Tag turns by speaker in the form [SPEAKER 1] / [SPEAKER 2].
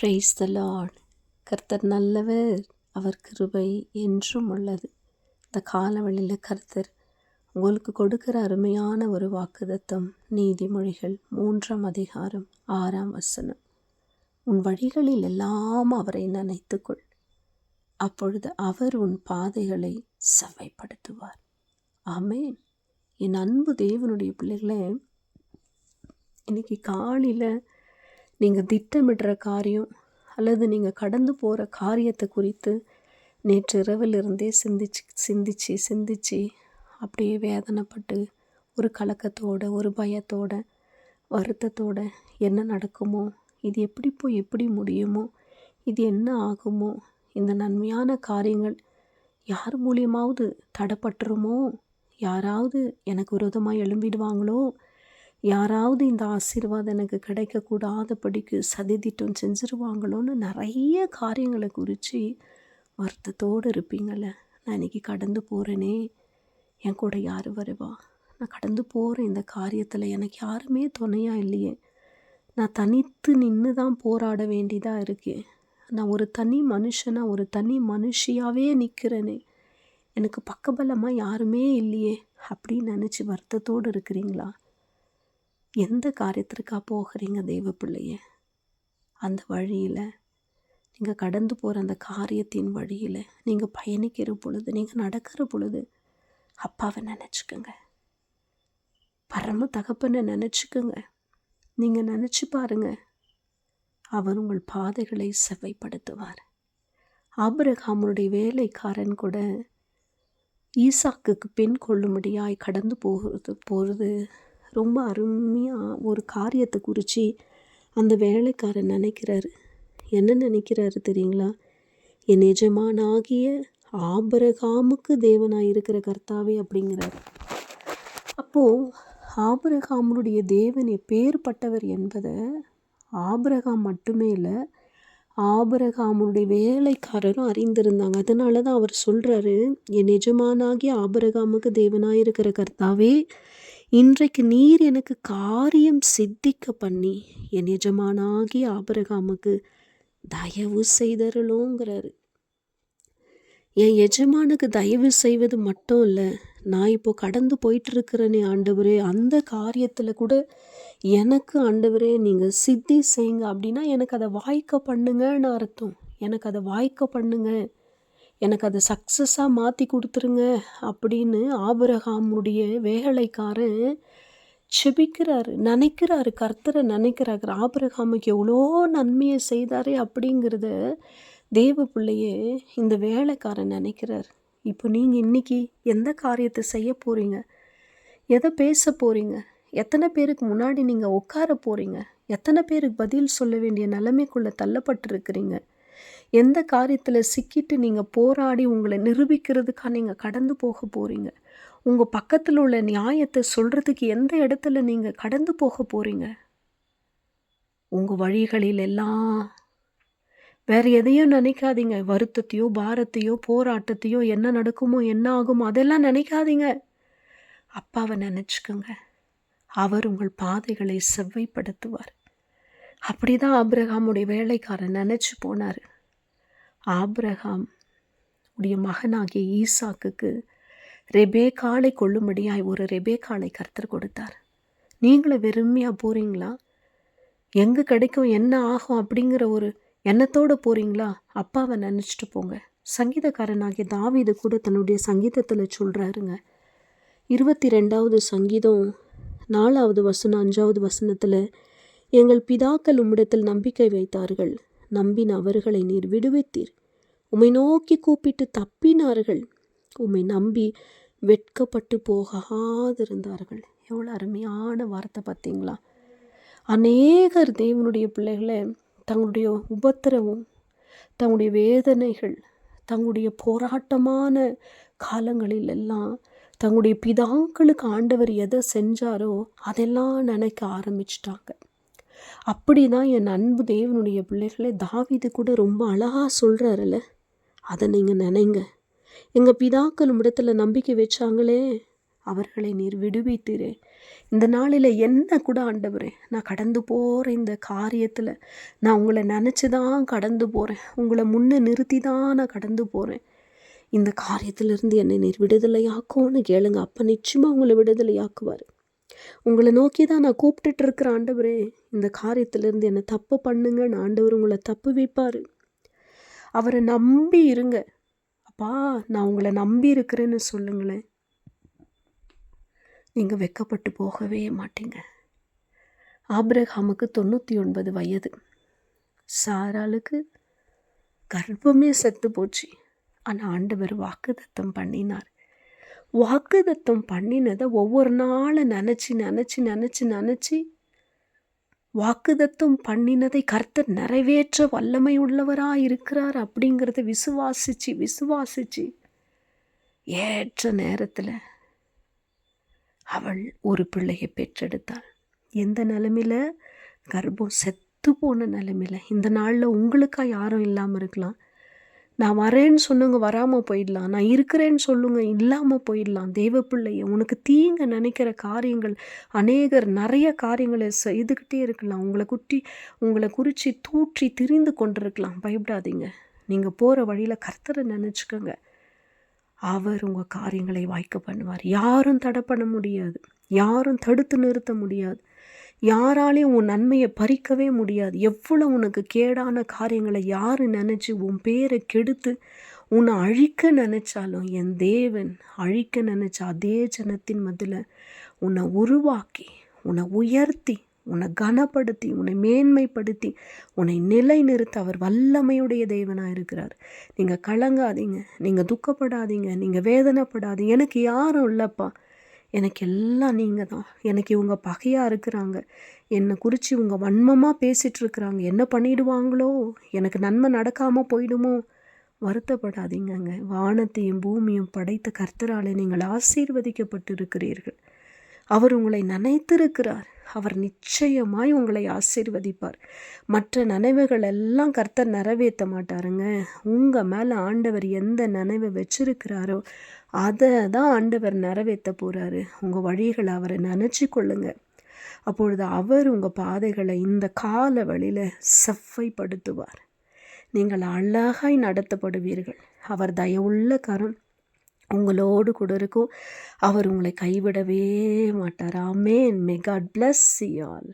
[SPEAKER 1] Price த Lord கர்த்தர் நல்லவர் அவர் கிருபை என்றும் உள்ளது. இந்த காலவழியில் கர்த்தர் உங்களுக்கு கொடுக்கிற அருமையான ஒரு வாக்குதத்தம் நீதிமொழிகள் மூன்றாம் அதிகாரம் ஆறாம் வசனம். உன் வழிகளில் எல்லாம் அவரை நினைத்துக்கொள். அப்பொழுது அவர் உன் பாதைகளை செவ்வைப்படுத்துவார் ஆமேன். என் அன்பு தேவனுடைய பிள்ளைகளே இன்றைக்கி காலையில் நீங்கள் திட்டமிடுற காரியம் அல்லது நீங்கள் கடந்து போகிற காரியத்தை குறித்து நேற்று இரவிலிருந்தே சிந்திச்சு சிந்திச்சு சிந்திச்சு அப்படியே வேதனைப்பட்டு ஒரு கலக்கத்தோட ஒரு பயத்தோட வருத்தத்தோட என்ன நடக்குமோ இது எப்படி போய் எப்படி முடியுமோ இது என்ன ஆகுமோ இந்த நன்மையான காரியங்கள் யார் மூலியமாவது தடப்பட்டுருமோ யாராவது எனக்கு விரோதமாக எழும்பிடுவாங்களோ யாராவது இந்த ஆசீர்வாதம் எனக்கு கிடைக்கக்கூடாதபடிக்கு சதித்திட்டம் செஞ்சுருவாங்களோன்னு நிறைய காரியங்களை குறித்து வருத்தத்தோடு இருப்பீங்கள நான் இன்றைக்கி கடந்து போகிறேனே என் கூட யார் வருவா? நான் கடந்து போகிறேன் இந்த காரியத்தில். எனக்கு யாருமே துணையாக இல்லையே. நான் தனித்து நின்று தான் போராட வேண்டியதாக இருக்கேன் நான் ஒரு தனி மனுஷனாக ஒரு தனி மனுஷியாகவே நிற்கிறேனே எனக்கு பக்கபலமாக யாருமே இல்லையே. அப்படின்னு நினச்சி வருத்தத்தோடு இருக்கிறீங்களா? எந்த காரியத்திற்காக போகிறீங்க தெய்வ பிள்ளைய? அந்த வழியில் நீங்கள் கடந்து போகிற அந்த காரியத்தின் வழியில் நீங்கள் பயணிக்கிற பொழுது நீங்கள் நடக்கிற பொழுது அப்பாவை நினச்சிக்கோங்க. பரம தகப்பனை நினச்சிக்கோங்க. நீங்கள் நினச்சி பாருங்க. அவர் உங்கள் பாதைகளை செவ்வைப்படுத்துவார். ஆபிரகாமனுடைய வேலைக்காரன் கூட ஈசாக்குக்கு பின் கொள்ளும்படியாய் கடந்து போகிறது போகிறது ரொம்ப அருமையாக ஒரு காரியத்தை குறித்து அந்த வேலைக்காரன் நினைக்கிறாரு. என்ன நினைக்கிறாரு தெரியுங்களா? என் எஜமானாகிய ஆபரகாமுக்கு தேவனாக இருக்கிற கர்த்தாவே அப்படிங்கிறாரு. அப்போது ஆபரகாமனுடைய தேவன் எப்பேற்பட்டவர் என்பதை ஆபரகாம் மட்டுமே இல்லை ஆபரகாமுடைய வேலைக்காரரும் அறிந்திருந்தாங்க. அதனால தான் அவர் சொல்கிறாரு என் எஜமானாகிய ஆபரகாமுக்கு தேவனாக இருக்கிற கர்த்தாவே இன்றைக்கு நீர் எனக்கு காரியம் சித்திக்க பண்ணி என் எஜமானாகி ஆபரகாமுக்கு தயவு செய்தருளோங்கிறாரு. என் எஜமானுக்கு தயவு செய்வது மட்டும் இல்லை நான் இப்போ கடந்து போயிட்டுருக்கிறேனே ஆண்டவரே அந்த காரியத்தில் கூட எனக்கு ஆண்டவரே நீங்கள் சித்தி செய்யுங்க அப்படின்னா எனக்கு அதை வாய்க்க பண்ணுங்கன்னு அர்த்தம். எனக்கு அதை வாய்க்க பண்ணுங்கள் எனக்கு அதை சக்ஸஸாக மாற்றி கொடுத்துருங்க அப்படின்னு ஆபரகாமுடைய வேலைக்காரன் செபிக்கிறாரு நினைக்கிறாரு கர்த்தரை நினைக்கிறாரு. ஆபரகாமுக்கு எவ்வளோ நன்மையை செய்தாரே அப்படிங்கிறத தேவ பிள்ளையே இந்த வேலைக்காரன் நினைக்கிறார். இப்போ நீங்கள் இன்றைக்கி எந்த காரியத்தை செய்ய போகிறீங்க எதை பேச போகிறீங்க எத்தனை பேருக்கு முன்னாடி நீங்கள் உட்கார போகிறீங்க எத்தனை பேருக்கு பதில் சொல்ல வேண்டிய நிலைமைக்குள்ளே தள்ளப்பட்டிருக்கிறீங்க? எந்த காரியத்தில் சிக்கிட்டு நீங்கள் போராடி உங்களை நிரூபிக்கிறதுக்காக நீங்கள் கடந்து போக போகிறீங்க உங்கள் பக்கத்தில் உள்ள நியாயத்தை சொல்கிறதுக்கு எந்த இடத்துல நீங்கள் கடந்து போக போகிறீங்க உங்கள் வழிகளில் எல்லாம். வேறு எதையும் நினைக்காதீங்க. வருத்தத்தையோ பாரத்தையோ போராட்டத்தையோ என்ன நடக்குமோ என்ன ஆகுமோ அதெல்லாம் நினைக்காதீங்க. அப்பாவை நினச்சிக்கோங்க. அவர் உங்கள் பாதைகளை செவ்வைப்படுத்துவார். அப்படி தான் ஆப்ரஹாமுடைய வேலைக்காரன் நினச்சி போனார். ஆப்ரஹாம் உடைய மகனாகிய ஈசாக்குக்கு காலை கொள்ளும்படியாய் ஒரு ரெபே காலை கர்த்தர் கொடுத்தார். நீங்களும் வெறுமையாக போகிறீங்களா எங்கே கிடைக்கும் என்ன ஆகும் அப்படிங்கிற ஒரு எண்ணத்தோடு போகிறீங்களா அப்பாவை நினச்சிட்டு போங்க. சங்கீதக்காரனாகிய தாவிது கூட தன்னுடைய சங்கீதத்தில் சொல்கிறாருங்க இருபத்தி ரெண்டாவது சங்கீதம் நாலாவது வசனம் அஞ்சாவது வசனத்தில் எங்கள் பிதாக்கள் உம்மிடத்தில் நம்பிக்கை வைத்தார்கள். நம்பின அவர்களை நீர் விடுவித்தீர். உம்மை நோக்கி கூப்பிட்டு தப்பினார்கள். உம்மை நம்பி வெட்கப்பட்டு போகாதிருந்தார்கள். எவ்வளோ அருமையான வார்த்தை பார்த்தீங்களா? அநேகர் தேவனுடைய பிள்ளைகளை தங்களுடைய உபத்திரவம் தங்களுடைய வேதனைகள் தங்களுடைய போராட்டமான காலங்களில் எல்லாம் தங்களுடைய பிதாக்களுக்கு ஆண்டவர் எதை செஞ்சாரோ அதெல்லாம் நினைக்க ஆரம்பிச்சிட்டாங்க. அப்படி தான் என் அன்பு தேவனுடைய பிள்ளைகளே தாவிது கூட ரொம்ப அழகாக சொல்கிறாருல்ல அதை நீங்கள் நினைங்க. எங்கள் பிதாக்கள் இடத்துல நம்பிக்கை வச்சாங்களே அவர்களை நீர் விடுவித்தீரே. இந்த நாளில் என்ன கூட ஆண்டவரே நான் கடந்து போகிற இந்த காரியத்தில் நான் உங்களை நினச்சி தான் கடந்து போகிறேன் உங்களை முன்னே நிறுத்தி தான் நான் கடந்து போகிறேன் இந்த காரியத்திலிருந்து என்னை நீர் விடுதலையாக்கும்னு கேளுங்க. அப்போ நிச்சயமாக உங்களை விடுதலையாக்குவார். உங்களை நோக்கி தான் நான் கூப்பிட்டுட்டு இருக்கிற ஆண்டவரே இந்த காரியத்திலேருந்து என்னை தப்பு பண்ணுங்கன்னு ஆண்டவர் உங்களை தப்பு வைப்பார். அவரை நம்பி இருங்க. அப்பா நான் உங்களை நம்பி இருக்கிறேன்னு சொல்லுங்களேன். நீங்கள் வெக்கப்பட்டு போகவே மாட்டீங்க. ஆப்ரஹாமுக்கு தொண்ணூற்றி ஒன்பது வயது. சாராளுக்கு கர்ப்பமே செத்து போச்சு. ஆனால் ஆண்டவர் வாக்குதத்தம் பண்ணினார். வாக்குதத்தம் பண்ணினதை ஒவ்வொரு நாளும் நினச்சி நினச்சி நினச்சி நினச்சி வாக்குதத்தம் பண்ணினதை கர்த்தர் நிறைவேற்ற வல்லமை உள்ளவராக இருக்கிறார் அப்படிங்கிறத விசுவாசிச்சு விசுவாசிச்சு ஏற்ற நேரத்தில் அவள் ஒரு பிள்ளையை பெற்றெடுத்தாள். எந்த நிலமையில்? கர்ப்பம் செத்து போன நிலமையில். இந்த நாளில் உங்களுக்காக யாரும் இல்லாமல் இருக்கலாம். நான் வரேன்னு சொல்லுங்க வராமல் போயிடலாம். நான் இருக்கிறேன்னு சொல்லுங்க இல்லாமல் போயிடலாம். தேவ பிள்ளைய உனக்கு தீங்க நினைக்கிற காரியங்கள் அநேகர் நிறைய காரியங்களை செய்துக்கிட்டே இருக்கலாம். உங்களை குட்டி உங்களை குறித்து தூற்றி திரிந்து கொண்டிருக்கலாம். பயப்படாதீங்க. நீங்கள் போகிற வழியில் கர்த்தரை நினச்சிக்கோங்க. அவர் உங்கள் காரியங்களை வாய்க்க பண்ணுவார். யாரும் தடை பண்ண முடியாது. யாரும் தடுத்து நிறுத்த முடியாது. யாராலையும் உன் நன்மையை பறிக்கவே முடியாது. எவ்வளோ உனக்கு கேடான காரியங்களை யார் நினச்சி உன் பேரை கெடுத்து உன்னை அழிக்க நினச்சாலும் என் தேவன் அழிக்க நினச்ச அதே ஜனத்தின் மதில் உன்னை உருவாக்கி உன்னை உயர்த்தி உன்னை கனப்படுத்தி உன்னை மேன்மைப்படுத்தி உன்னை நிலை நிறுத்த அவர் வல்லமையுடைய தேவனாக இருக்கிறார். நீங்கள் கலங்காதீங்க நீங்கள் துக்கப்படாதீங்க நீங்கள் வேதனைப்படாதீங்க. எனக்கு யாரும் இல்லைப்பா. எனக்கு எல்லாம் நீங்கள் தான். எனக்கு இவங்க பகையாக இருக்கிறாங்க. என்னை குறித்து இவங்க வன்மமாக பேசிகிட்ருக்குறாங்க என்ன பண்ணிடுவாங்களோ? எனக்கு நன்மை நடக்காமல் போயிடுமோ? வருத்தப்படாதீங்கங்க. வானத்தையும் பூமியும் படைத்த கர்த்தராலே நீங்கள் ஆசீர்வதிக்கப்பட்டு இருக்கிறீர்கள் அவர் உங்களை நினைத்திருக்கிறார். அவர் நிச்சயமாய் உங்களை ஆசீர்வதிப்பார். மற்ற நினைவுகள் எல்லாம் கர்த்தர் நிறைவேற்ற மாட்டாருங்க. உங்கள் மேலே ஆண்டவர் எந்த நினைவை வச்சிருக்கிறாரோ அதை தான் ஆண்டவர் நிறைவேற்ற போகிறாரு உங்கள் வழிகளை அவரை நினச்சி கொள்ளுங்க. அப்பொழுது அவர் உங்கள் பாதைகளை இந்த கால வழியில் செவ்வைப்படுத்துவார் நீங்கள் அழகாய் நடத்தப்படுவீர்கள். அவர் தயவுள்ள கரம் உங்களோடு கூட இருக்கும். அவர் உங்களை கைவிடவே மாட்டார். ஆமேன். மே காட் பிளஸ் சி ஆல்